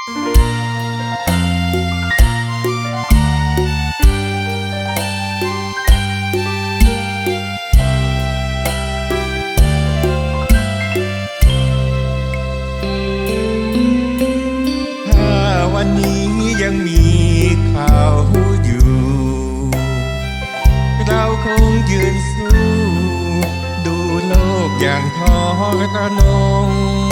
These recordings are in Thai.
ถ้าวันนี้ยังมีเขาอยู่ เราคงยืนสู้ ดูโลกอย่างท้อระนง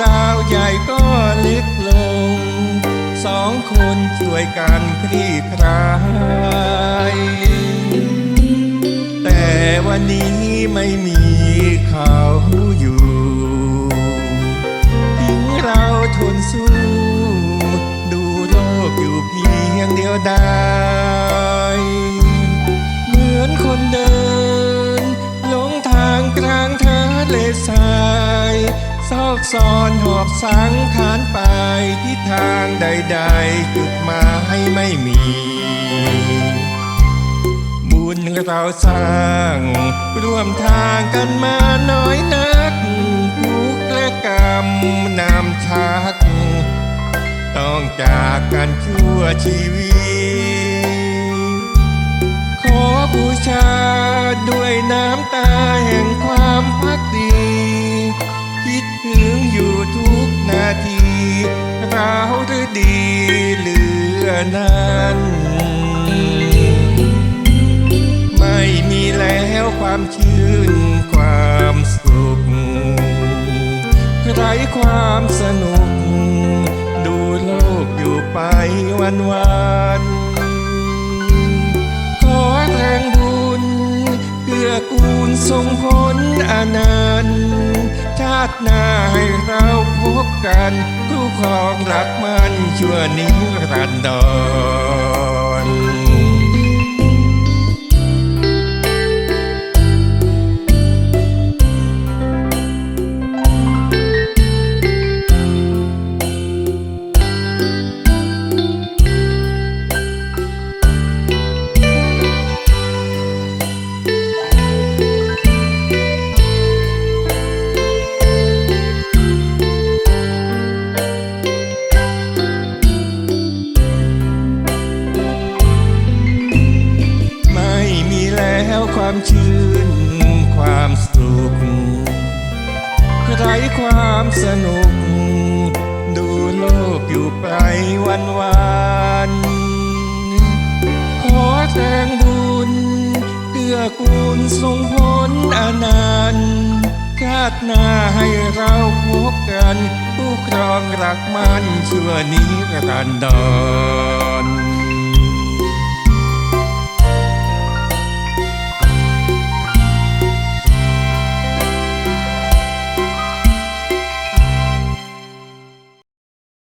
ราวใหญ่ก็เล็กลง สองคนช่วยกันคลี่คลาย แต่วันนี้ไม่มีเขาอยู่ทิ้งเราทนสู้ ดูโลกอยู่เพียงเดียวดาย ซอกซอนหอบสังขารไปที่ทางใดๆ จุดหมายไม่มี บุญเราสร้าง ร่วมทางกันมาน้อยนัก ทุกข์และกรรมนำชัก ต้องจากกันชั่วชีวิต นั้น ไม่มีแล้วความชื่นความสุขไร้ความสนุก ดูโลกอยู่ไปวันวันๆขอแรงบุญเกื้อกูลส่งผลอนันต์ชาติหน้า กันคู่ครองรักมันชั่วนิรันดร แล้วความชื่นความสุขไรความสนุก ดูโลกอยู่ไปวันวันขอแรงบุญเกื้อกูลส่งผลอนันต์ชาติหน้าให้เราพบกันผู้ครองรักมันชั่วนิรันดร